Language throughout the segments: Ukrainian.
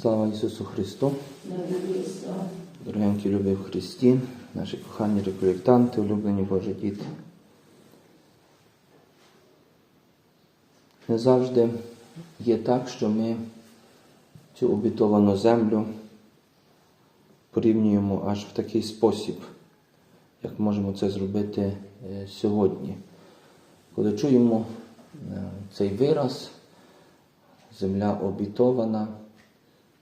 Слава Ісусу Христу! Дорогенькі любі в Христі, наші кохані реколектанти, улюблені Божі діти. Не завжди є так, що ми цю обітовану землю порівнюємо аж в такий спосіб, як можемо це зробити е, сьогодні. Коли чуємо е, цей вираз, земля обітована,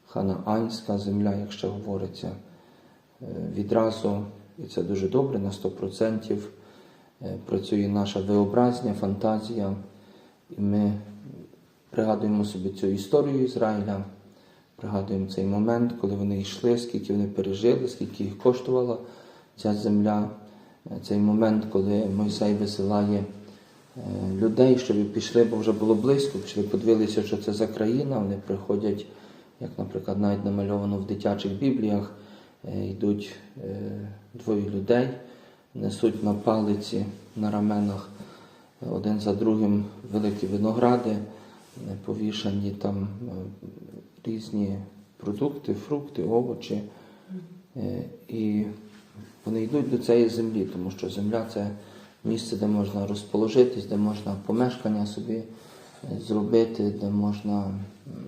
ханаанська земля, якщо говориться, е, відразу, і це дуже добре, на 100% е, працює наша виобразня, фантазія, і ми пригадуємо собі цю історію Ізраїля, пригадуємо цей момент, коли вони йшли, скільки вони пережили, скільки їх коштувала ця земля, Е, цей момент, коли Мойсей висилає людей, щоб пішли, бо вже було близько, пішли, подивилися, що це за країна. Вони приходять, як, наприклад, навіть намальовано в дитячих бібліях, е, йдуть е, двоє людей, несуть на палиці на раменах один за другим великі виногради, е, повішані там різні продукти, фрукти, овочі. І вони йдуть до цієї землі, тому що земля це місце, де можна розположитись, де можна помешкання собі зробити, де можна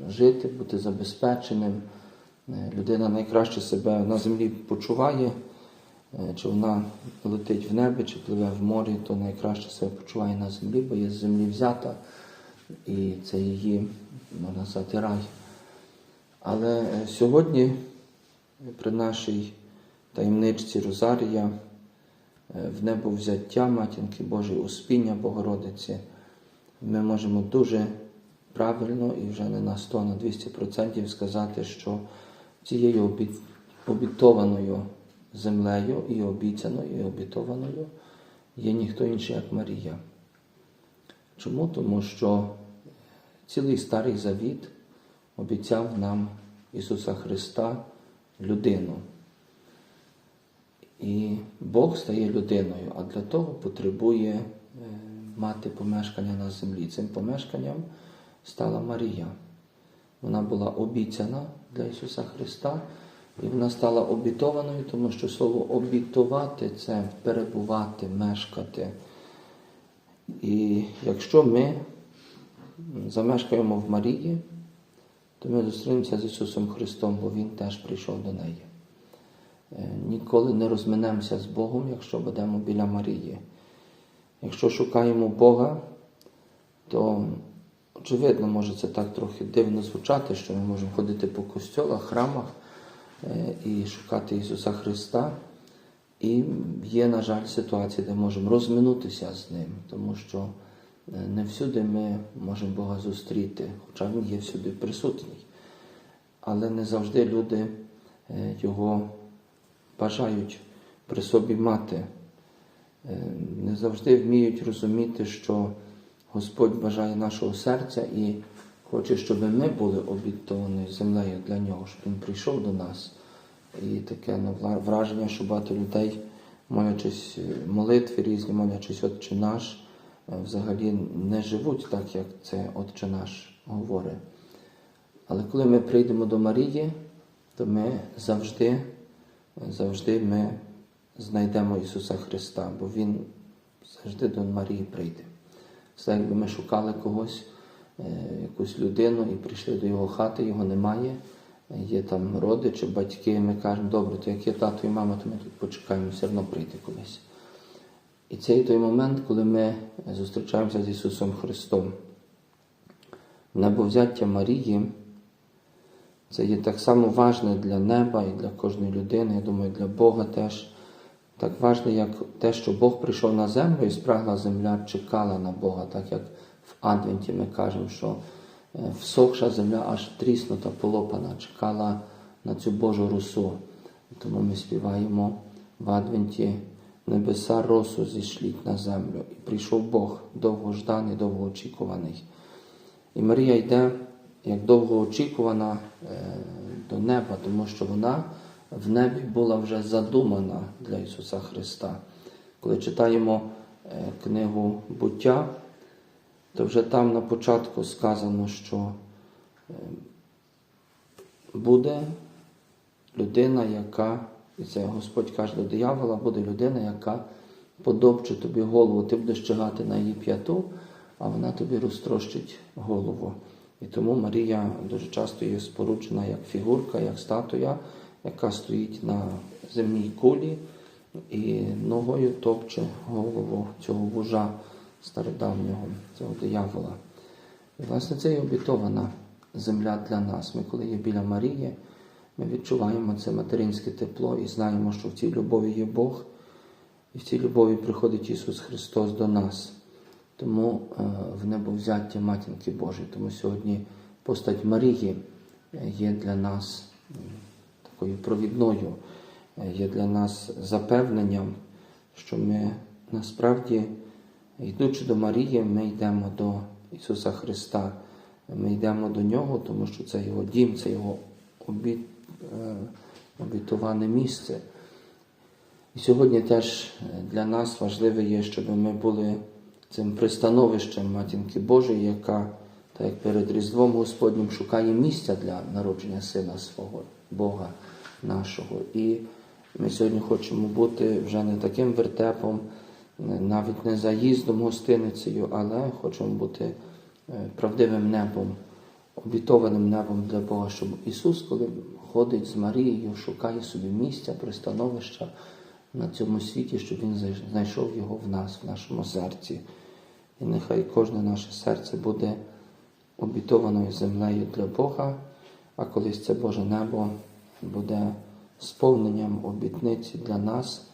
жити, бути забезпеченим. Е, Людина найкраще себе на землі почуває, е, чи вона летить в небі, чи пливе в морі, то найкраще себе почуває на землі, бо є з землі взята, і це її, можна сказати, рай. Але е, сьогодні при нашій таємничці Розарія, в небо взяття Матінки Божої Успіння Богородиці, ми можемо дуже правильно і вже не на 100, на 200% сказати, що цією обітованою землею і обіцяною, і обітованою є ніхто інший, як Марія. Чому? Тому що цілий Старий Завіт обіцяв нам Ісуса Христа людину. І Бог стає людиною, а для того потребує мати помешкання на землі. Цим помешканням стала Марія. Вона була обіцяна для Ісуса Христа, і вона стала обітованою, тому що слово обітувати це перебувати, мешкати. І якщо ми замешкаємо в Марії, то ми зустрінемося з Ісусом Христом, бо Він теж прийшов до неї. Е, Ніколи не розминемося з Богом, якщо будемо біля Марії. Якщо шукаємо Бога, то очевидно, може це так трохи дивно звучати, що ми можемо ходити по костьолах, храмах е, і шукати Ісуса Христа. І є, на жаль, ситуації, де можемо розминутися з Ним, тому що е, не всюди ми можемо Бога зустріти, хоча Він є всюди присутній. Але не завжди люди е, Його бажають при собі мати. Е, Не завжди вміють розуміти, що Господь бажає нашого серця і хоче, щоб ми були обітованою землею для нього, щоб Він прийшов до нас. І таке ну, враження, що багато людей, молячись е, молитви різні, молячись Отче наш, е, взагалі не живуть так, як це Отче наш говорить. Але коли ми прийдемо до Марії, то ми завжди, завжди ми знайдемо Ісуса Христа, бо Він завжди до Марії прийде. Це якби ми шукали когось, е, якусь людину і прийшли до його хати, його немає. Є там родичі, батьки, ми кажемо, добре, то як є тато і мама, то ми тут почекаємо, все одно прийде колись. І це є той момент, коли ми зустрічаємося з Ісусом Христом. Небовзяття Марії це є так само важне для неба і для кожної людини, я думаю, для Бога теж. Так важне, як те, що Бог прийшов на землю і спрагла земля чекала на Бога, так як в Адвенті ми кажемо, що е, всохша земля аж тріснута, полопана, чекала на цю Божу росу. Тому ми співаємо в Адвенті небеса росу зійшліть на землю. І прийшов Бог, довгожданий, довгоочікуваний. І Марія йде як довгоочікувана е, до неба, тому що вона в небі була вже задумана для Ісуса Христа. Коли читаємо е, книгу буття, то вже там на початку сказано, що е, буде людина, яка, і це Господь каже до диявола, буде людина, яка подобче тобі голову, ти будеш чигати на її п'яту, а вона тобі розтрощить голову. І тому Марія дуже часто є споруджена як фігурка, як статуя, яка стоїть на земній кулі і ногою топче голову цього вужа стародавнього, цього диявола. І, власне, це і обітована земля для нас. Ми, коли є біля Марії, ми відчуваємо це материнське тепло і знаємо, що в цій любові є Бог, і в цій любові приходить Ісус Христос до нас. Тому е, в небовзяття Матінки Божої. Тому сьогодні постать Марії е, є для нас такою провідною, е, є для нас запевненням, що ми насправді, йдучи до Марії, ми йдемо до Ісуса Христа. Ми йдемо до Нього, тому що це Його дім, це Його обіт, е, обітоване місце. І сьогодні теж е, для нас важливе є, щоб ми були цим пристановищем Матінки Божої, яка, так як перед Різдвом Господнім, шукає місця для народження Сина свого, Бога нашого. І ми сьогодні хочемо бути вже не таким вертепом, навіть не заїздом гостиницею, але хочемо бути е, правдивим небом, обітованим небом для Бога, щоб Ісус, коли ходить з Марією, шукає собі місця, пристановища на цьому світі, щоб Він знайшов його в нас, в нашому серці. І нехай кожне наше серце буде обітованою землею для Бога, а колись це Боже небо буде сповненням обітниці для нас,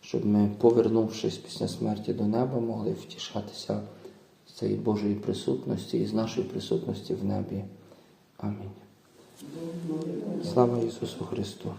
щоб ми, повернувшись після смерті до неба, могли втішатися з цієї Божої присутності і з нашої присутності в небі. Амінь. Слава Ісусу Христу!